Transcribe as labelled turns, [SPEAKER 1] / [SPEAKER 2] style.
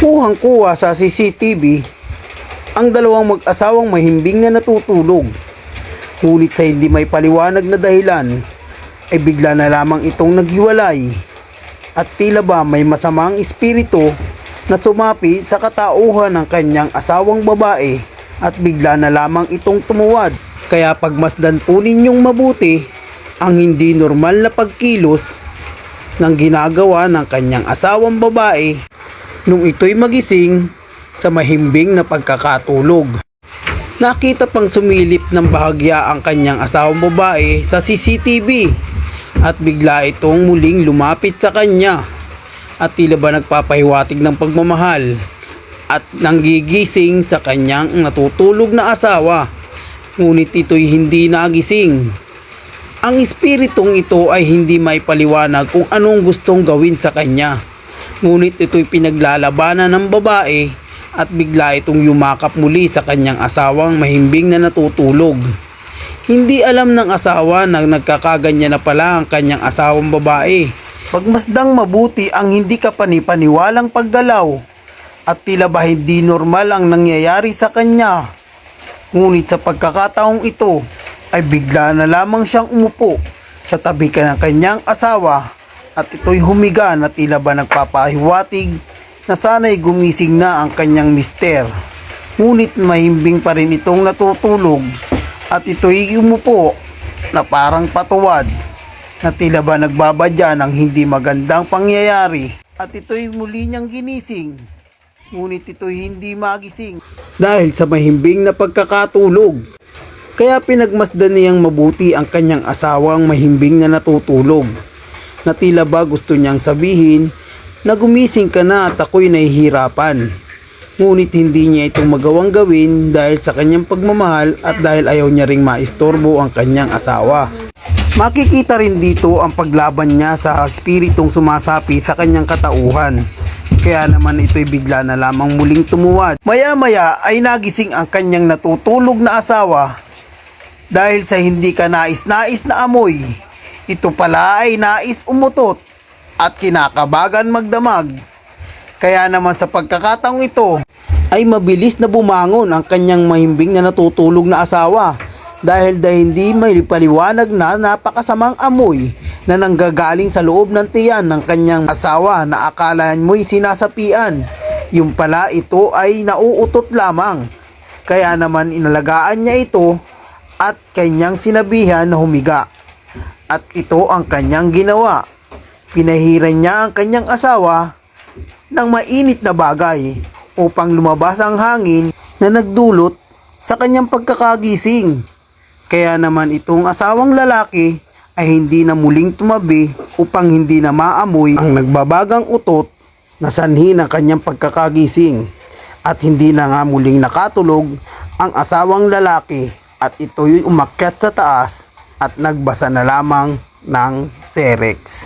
[SPEAKER 1] Kuhang-kuha sa CCTV ang dalawang mag-asawang mahimbing na natutulog. Ngunit sa hindi may paliwanag na dahilan, ay bigla na lamang itong naghiwalay. At tila ba may masamang espiritu na sumapi sa katauhan ng kanyang asawang babae at bigla na lamang itong tumuwad. Kaya pagmasdan po ninyong mabuti ang hindi normal na pagkilos ng ginagawa ng kanyang asawang babae nung ito'y magising sa mahimbing na pagkakatulog. Nakita pang sumilip ng bahagya ang kanyang asawang babae sa CCTV at bigla itong muling lumapit sa kanya at tila ba nagpapahiwatig ng pagmamahal at nanggigising sa kanyang natutulog na asawa ngunit ito'y hindi nagising. Ang espiritong ito ay hindi may paliwanag kung anong gustong gawin sa kanya. Ngunit ito'y pinaglalabanan ng babae at bigla itong yumakap muli sa kanyang asawang mahimbing na natutulog. Hindi alam ng asawa na nagkakaganyan na pala ang kanyang asawang babae. Pagmasdang mabuti ang hindi ka panipaniwalang paggalaw at tila ba hindi normal ang nangyayari sa kanya. Ngunit sa pagkakataong ito ay bigla na lamang siyang umupo sa tabi ka ng kanyang asawa at ito'y humiga na tila ba nagpapahiwatig na sana'y gumising na ang kanyang mister. Ngunit mahimbing pa rin itong natutulog at ito'y umupo na parang patuwad na tila ba nagbabadya ng hindi magandang pangyayari at ito'y muli niyang ginising. Ngunit ito'y hindi magising dahil sa mahimbing na pagkakatulog. Kaya pinagmasdan niyang mabuti ang kanyang asawang mahimbing na natutulog. Na tila ba gusto niyang sabihin na gumising ka na at ako'y nahihirapan. Ngunit hindi niya itong magawang gawin dahil sa kanyang pagmamahal at dahil ayaw niya ring maistorbo ang kanyang asawa. Makikita rin dito ang paglaban niya sa espiritong sumasapi sa kanyang katauhan. Kaya naman ito'y bigla na lamang muling tumuwad. Maya-maya ay nagising ang kanyang natutulog na asawa dahil sa hindi ka nais-nais na amoy. Ito pala ay nais umutot at kinakabagan magdamag. Kaya naman sa pagkakataong ito ay mabilis na bumangon ang kanyang mahimbing na natutulog na asawa dahil dahil hindi may paliwanag na napakasamang amoy na nanggagaling sa loob ng tiyan ng kanyang asawa na akala mo'y sinasapian. Yung pala ito ay nauutot lamang. Kaya naman inalagaan niya ito at kanyang sinabihan na humiga. At ito ang kanyang ginawa. Pinahiran niya ang kanyang asawa ng mainit na bagay upang lumabas ang hangin na nagdulot sa kanyang pagkakagising. Kaya naman itong asawang lalaki ay hindi na muling tumabi upang hindi na maamoy ang nagbabagang utot na sanhi ng kanyang pagkakagising at hindi na nga muling nakatulog ang asawang lalaki at ito'y umakyat sa taas at nagbasa na lamang ng Cerex.